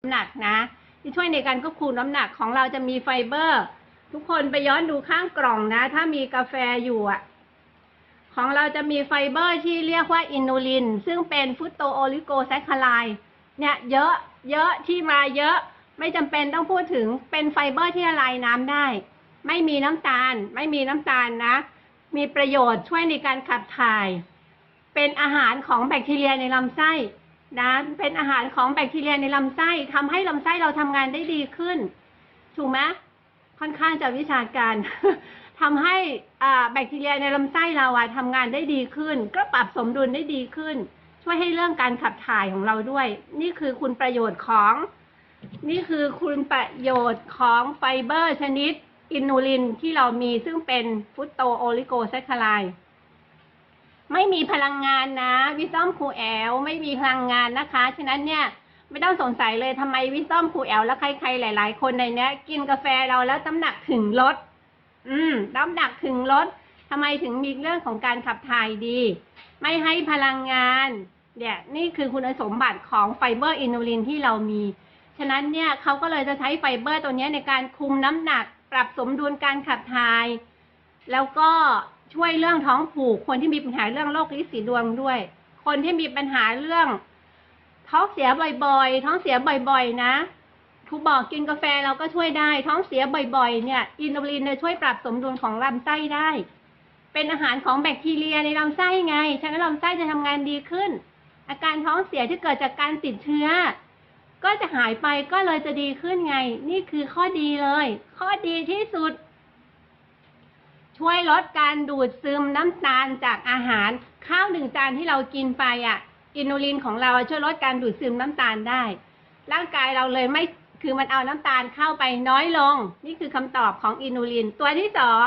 น้ำหนักนะ ที่ช่วยในการควบคุมน้ำหนักของเราจะมีไฟเบอร์ ทุกคนไปย้อนดูข้างกล่องนะ ถ้ามีกาแฟอยู่อะของเราจะมีไฟเบอร์ที่เรียกว่าอินูลิน ซึ่งเป็นฟุตโตโอลิโกแซคคาไลเนี่ยเยอะเยอะที่มาเยอะไม่จำเป็นต้องพูดถึงเป็นไฟเบอร์ที่ละลายน้ำได้ ไม่มีน้ำตาล ไม่มีน้ำตาลนะ มีประโยชน์ช่วยในการขับถ่าย เป็นอาหารของแบคทีเรียในลำไส้ นะเป็นอาหารของแบคทีเรียในลำไส้ทำให้ลำไส้เราทำงานได้ดีขึ้น ถูกไหมค่อนข้างจะวิชาการ ทำให้อ่าแบคทีเรียในลำไส้เราอะทำงานได้ดีขึ้น ก็ปรับสมดุลได้ดีขึ้น ช่วยให้เรื่องการขับถ่ายของเราด้วย นี่คือคุณประโยชน์ของ นี่คือคุณประโยชน์ของไฟเบอร์ชนิดอินูลินที่เรามีซึ่งเป็นฟุตโตโอลิโกแซคคาไล ไม่มีพลังงานนะวิซอมครูแอลไม่มีพลังงานนะคะ ฉะนั้นเนี่ยไม่ต้องสงสัยเลยทำไมวิซอมครูแอลและใครๆหลาย ๆ คนในเนี้ย กินกาแฟเราแล้วน้ำหนักถึงลด อืมน้ำหนักถึงลดทำไมถึงมีเรื่องของการขับถ่ายดี ไม่ให้พลังงานเนี่ยนี่คือคุณสมบัติของไฟเบอร์อินูลินที่เรามี ฉะนั้นเนี่ยเขาก็เลยจะใช้ไฟเบอร์ตัวนี้ในการคุมน้ำหนัก ปรับสมดุลการขับถ่าย แล้วก็ ช่วยเรื่องท้องผูก คนที่มีปัญหาเรื่องโรคลิ้นสีดวงด้วย คนที่มีปัญหาเรื่อง ท้องเสียบ่อยๆ ท้องเสียบ่อยๆ นะครูบอกกินกาแฟเราก็ช่วยได้ ท้องเสียบ่อยๆ เนี่ย อินูลินเนี่ยช่วยปรับสมดุลของลำไส้ได้ เป็นอาหารของแบคทีเรียในลำไส้ไง ฉะนั้นลำไส้จะทำงานดีขึ้น อาการท้องเสียที่เกิดจากการติดเชื้อ ก็จะหายไปก็เลยจะดีขึ้นไง นี่คือข้อดีเลย ข้อดีที่สุด ช่วยลดการดูดซึมน้ำตาลจากอาหาร ข้าวหนึ่งจานที่เรากินไปอะอินูลินของเราช่วยลดการดูดซึมน้ำตาลได้ ร่างกายเราเลยไม่คือมันเอาน้ำตาลเข้าไปน้อยลง นี่คือคำตอบของอินูลินตัวที่สอง